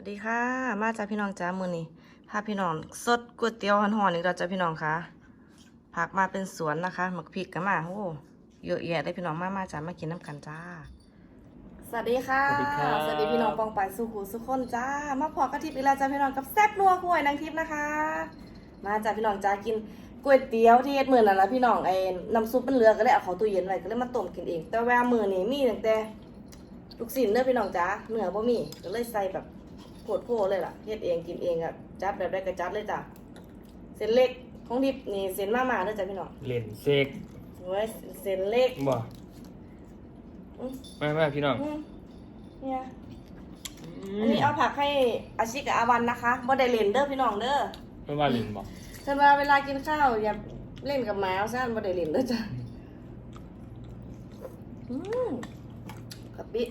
วัสดีค่ะ มาจากพี่น้องจ้ามือนี่พาพี่น้องสดก๋วยเตี๋ยวห่อนๆอีกแล้วจ้าพี่น้องค่ะผักมาเป็นสวนนะคะหมักพริกกันมาโอ้เยอะแยะเลยพี่น้องมามาจ้ามากินน้ำกันจ้า สวัสดีค่ะ สวัสดีครับ สวัสดีพี่น้องปองไปสุขูสุขคนจ้า มาพอกระทิบอีกแล้วจ้าพี่น้องกับแซ่บนัวกล้วยนางทิพย์นะคะ มาจ้าพี่น้องจ้ากินก๋วยเตี๋ยวที่เฮ็ดมือนั่นละพี่น้องไอ้น้ำซุปมันเหลือก็เลยเอาเขาตู้เย็นไว้ก็เลยมาต้มกินเอง แต่แวามือนี่มีตั้งแต่ลูกศิลเนื้อพี่น้องจ้าเนื้อบ่มีก็เลยใส่แบบ โคตรโพเลยล่ะเฮ็ดเองกินเองอะจัดแบบได้ก็จัดเลยจ้ะเส้นเล็กของดิบนี่เส้นมาม่าเด้อจ้ะพี่น้องเล่นเซกไว้เส้นเล็กบ่อืมมามาพี่น้องอืมเนี่ยอันนี้เอาผักให้อาชิกับอาวันนะคะบ่ได้เล่นเด้อพี่น้องเด้อไม่ว่าเล่นบ่เพิ่นว่าเวลากินข้าวอย่าเล่นกับหมาเอาซ่านบ่ได้เล่นเด้อจ้ะอืมกะปิ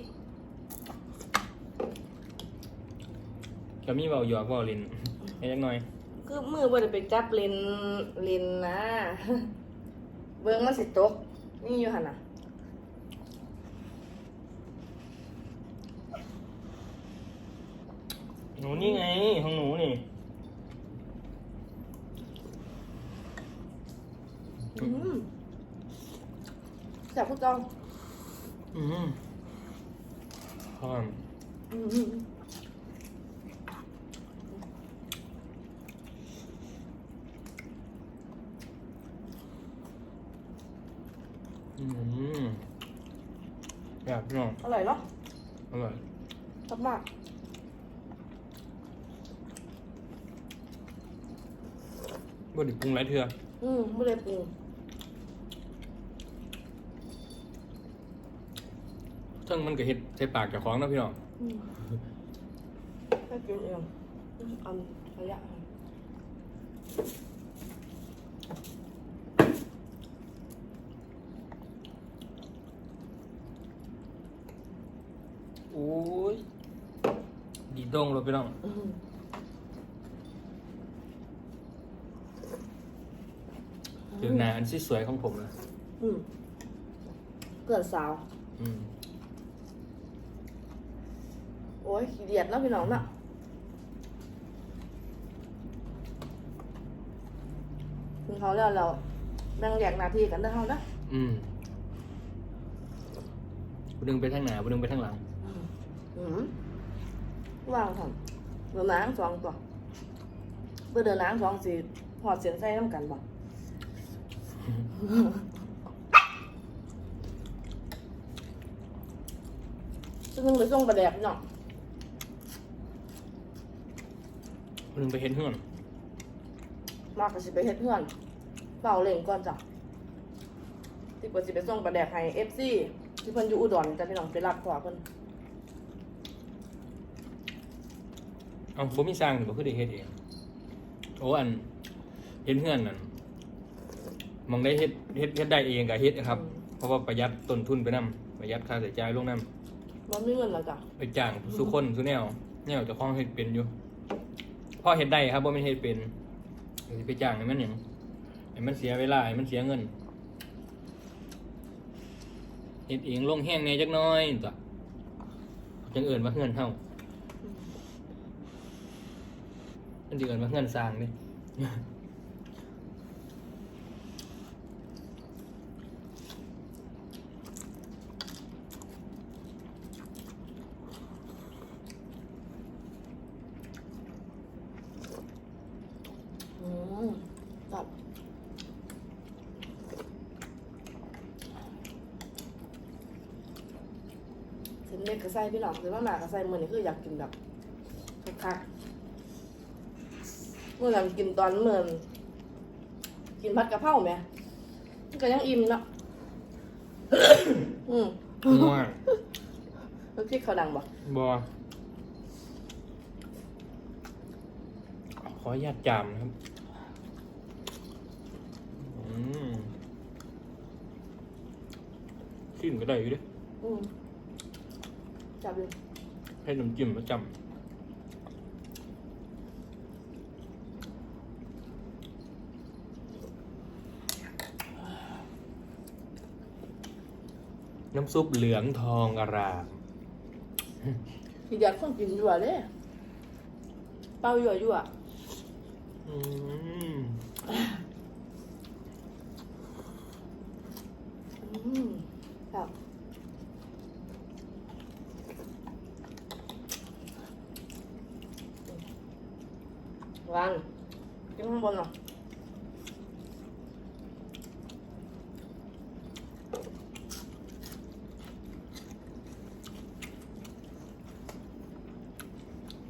ก็มีเบาหยอกเบาเล่นให้จักหน่อย คือมือบ่ได้ไปจับเลนเลนนะ เบิ่งมันสิตก นี่อยู่หั่นน่ะหนูนี่ไงของหนูนี่อืมจับพวกเจ้าอืมพร้อม อืม อืม แบบพี่น้องอร่อยเนาะอร่อยชอบมากบ่ได้ปรุงหลายเทื่ออืมบ่ได้ปรุงซึ่งมันก็เฮ็ดใส่ปากเจ้าของเนาะพี่น้องอืมให้กินเองอืมอันระยะ อ้ย ดีดงเลยพี่น้องอืมคือหน้าอันที่สวยของผมนะอืมเพื่อนสาว อืมโอ้ยขี้เดียดเนาะพี่น้องเนาะกินเขาแล้วเราแบ่งแยกหน้าที่กันเด้อเฮาเด้ออืมบ่ดึงไปทางหน้าบ่ดึงไปทางหลังอืม ว่างค่ะเดินน้ำสองตัวเพื่อเดินน้ำสองสีหอดเสียนใส่น้ำกันบ่ซึ่งนึงเลยส่งประแดกเนาะบ่ดึงไปเห็นเฮือนมากก็สิไปเฮ็ดเพื่อนเป่าเล่งก่อนจ้ะที่ว่าสิไปส่งประแดกให้เอฟซีที่เพิ่นอยู่อุดรจ้ะพี่น้องไปรับขวาเพิ่น เอาบ่มีสร้างหรือบ่คือได้เฮ็ดเอง โอ้อันเฮ็ดเฮือนนั่นมองได้เฮ็ดเฮ็ดเฮ็ดได้เองก็เฮ็ดนะครับ เพราะว่าประหยัดต้นทุนไปนํประหยัดค่าใช้จ่ายลงนํบ่มีเงินแล้วจ้ะไปจ้างสุคนสุแนวแนวเจ้าของเฮ็ดเป็นอยู่พอเฮ็ดได้ครับบ่แม่นเฮ็ดเป็นก็สิไปจ้างให้มันหยังให้มันเสียเวลาให้มันเสียเงินเฮ็ดเองลงแห้งแหน่จักหน้อยตัวจังเอิ้นว่าเฮือนเฮา มันสิเอิ้นว่าเฮือนสร้างเด้อืมจับเส้นเล็กก็ใส่พี่น้องหรือว่าหมาก็ใส่มือนี้คืออยากกินแบบคักๆ มื้อนั้นกินตอนมื้อนกินผัดกะเพราแหมมันก็ยังอิ่มเนาะอืมง่วงแล้วพริกเขาดังบ่บ่ขออนุญาตจามนะครับอืมขึ้นก็ได้อยู่เดิอืมจับเลยให้น้ำจิ้มมาจำ น้ำซุปเหลืองทองอารามทีเดียวคนกินด้วยเลยเป้ายั่วยั่วอืมอืมครับวันกินข้างบนเหรอ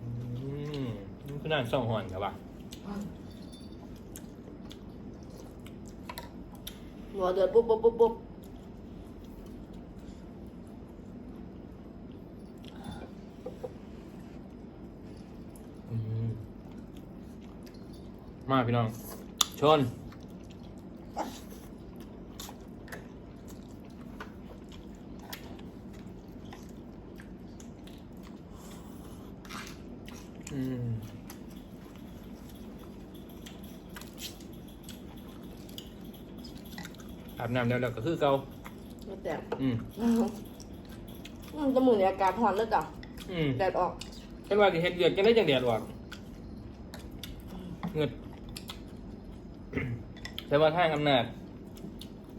อืม นี่คือนั่นสองหอนครับป่ะหัวเดือดปุ๊บปุ๊บปุ๊บปุ๊บอืมมาพี่น้อง ชน อืม อาบน้ำแล้วแล้วก็คือเก่าไม่แตกอืมอืมจมูกเนี่ยอากาศร้อนเลยจ้ะอืมแดดออกเห็นว่าสิเฮ็ดเวียกจังได้จังแดดออกเงิดแต่ว่าทางอำนาจ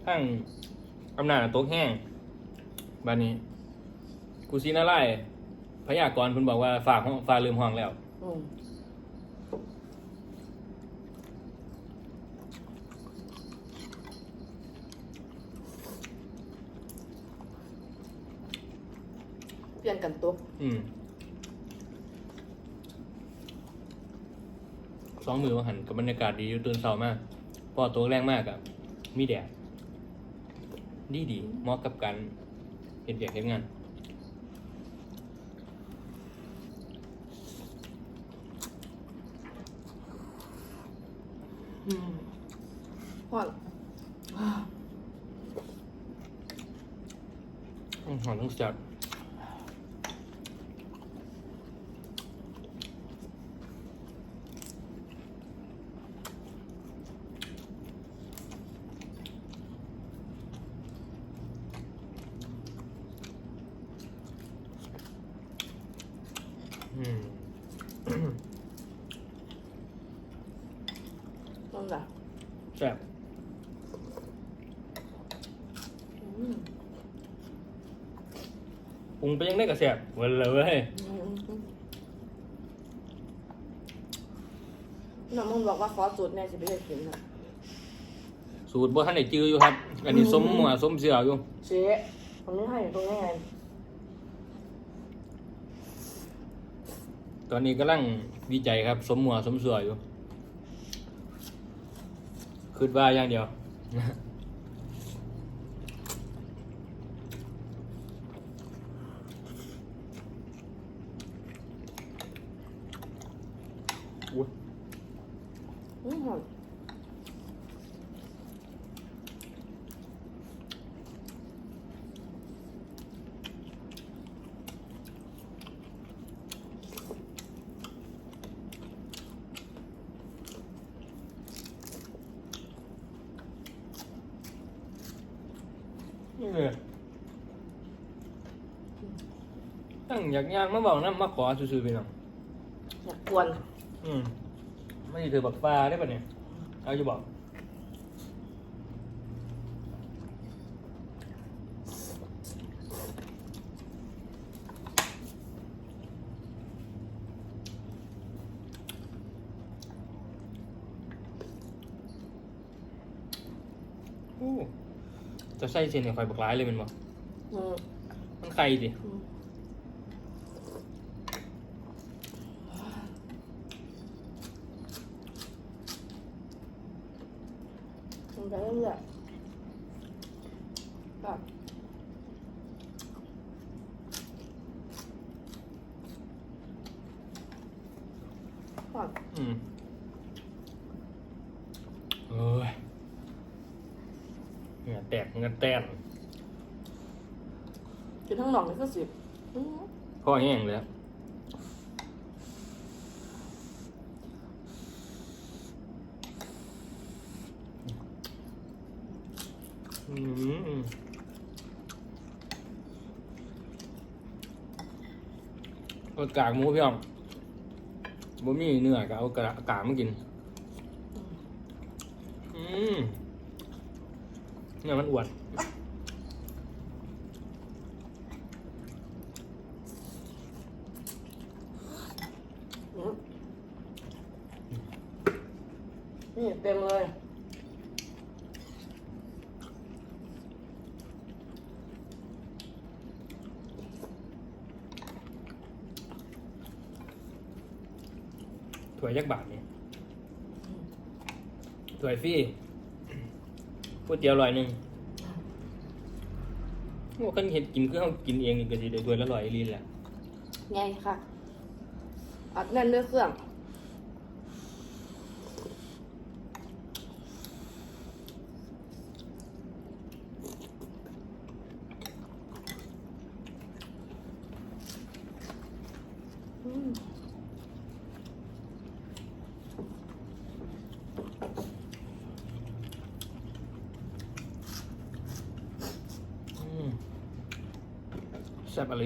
ทางอำนาจน่ะตกแห้งบัดนี้กูซีนาไล่พยากรณ์เพิ่นบอกว่าฝากห้องฟ้าลืมห้องแล้ว อืมเปลี่ยนกันตัวอืมสองมือว่าหันกับบรรยากาศดีอยู่ตื่นเช้ามากพอตัวแรงมากอะมีแดดดีดีๆเหมาะกับการเห็นเวียกเห็นงานอืมร้อนอืมหอมต้องจัดอืม นั่นแหละ แซ่บ อืม ป รุงไปยังได้กับแซ่บเว้ยเลยเว้ยอืมอืมน้องมึงบอกว่าขอสูตรแม่สิไปเฮ็ดกินนะสูตรบ่ทันได้จื้ออยู่ครับ อันนี้สมหัวสมเสืออยู่เชฟผมไม่ให้ตรงนี้ไงตอนนี้กำลังวิจัยครับ สมหัวสมเสืออยู่คิดว่าอย่างเดียว อุ๊ยอืมหอมนี่เลยตั้งอยากย่างมาบอกนะมาขอซื่อๆไปน้องอยากกวน อืมไม่ได้ถือบักปลาได้ปะเนี่ย เอาจะบอกโอ้จะใส่เส้นในไข่บักร้ายเลยแมันบ่อืมมันไข่ดิ อืมมันไป เรื่อยๆแบบก่อนอืมเอ้ยเหงื่อแตกเหงื่อแตนกินทั้งหนองนี่ก็สิบอืมพ่อแห้งเลย อะอืมรสกากหมูพี่อ่องบ่มีเนื้อก็เอากระกามากิน อืมเนี่ยมันอวด อืมนี่เต็มเลย ถ้ วยยักบาทนี่สวยฟรีก๋วยเตี๋ยวร้อยหนึ่งว่าคันเห็ดกินคือเขากินเองนี่ก็สิได้ด้วยละร้อยอีหลีแหละไงค่ะอัดแน่นด้วยเครื่อง อืม อืม แซ่บอะไร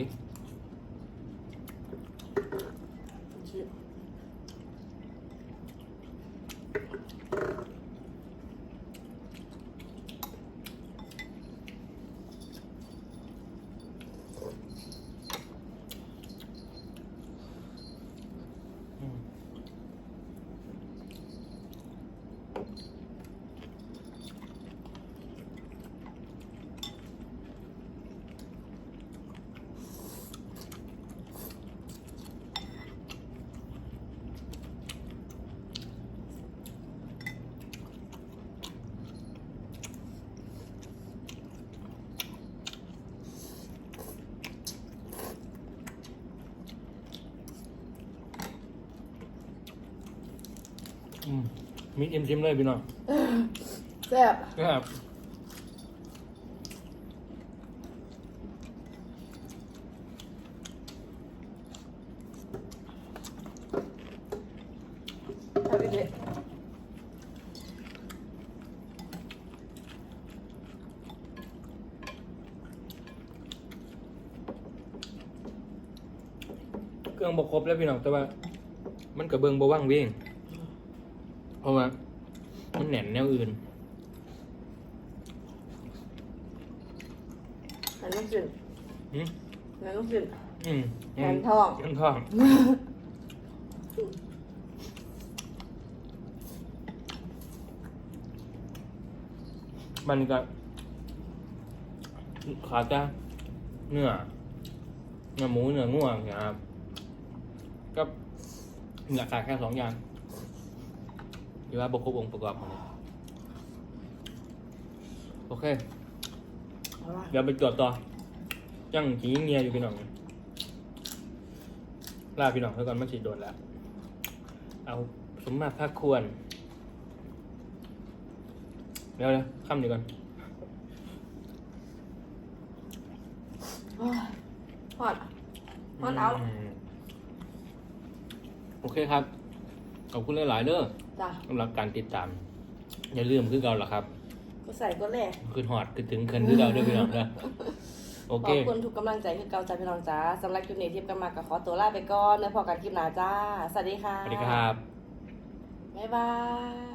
มีเอ็มชิมเลยพี่น้องแซ่บครับแซ่บอีกเด็เครื่องบกครบแล้วพี่น้องแต่ว่า มันกระเบิงบว่างเว้ง เพราะว่ามันแหน่นแนวอื่นหันลูกชิ้นอืมหันลูกชิ้นอืมแหนทองแหนทองมันก็ขาดจะเนื้อเนื้อหมูเนื้อง่วงเนี่ยครับก็เหลือขาดแค่สองอย่าง หรือว่าบกครบองค์ประกอบของมันโอเค เอาล่ะเดี๋ยวไปตรวจต่อยังจีเงียอยู่พี่น้องลาพี่น้องแล้วก่อนมาฉีดโดนแล้ว เอาสมมาตรภาคควร เดี๋ยวนะคำเดียวก่อน โอ้ยฮอดฮอดเอามโอเคครับ ขอบคุณหลาย ๆเด้อ จ้ะสำหรับการติดตาม อย่าลืมคือเก่าล่ะครับ ก็ใส่ก็แหล่คือหอดคือถึงเคินคือเก่าเด้อพี่น้องเด้อโอขเค อบคุณทุกกำลังใจคือเก่าจ้าพี่น้องจ้าสำหรับคลิปนี้ทิพย์กันมากับขอตัวลาไปก่อนแล้วพอกันคลิปหน้าจ้า สวัสดีค่ะสวัสดีครับ บ๊ายบาย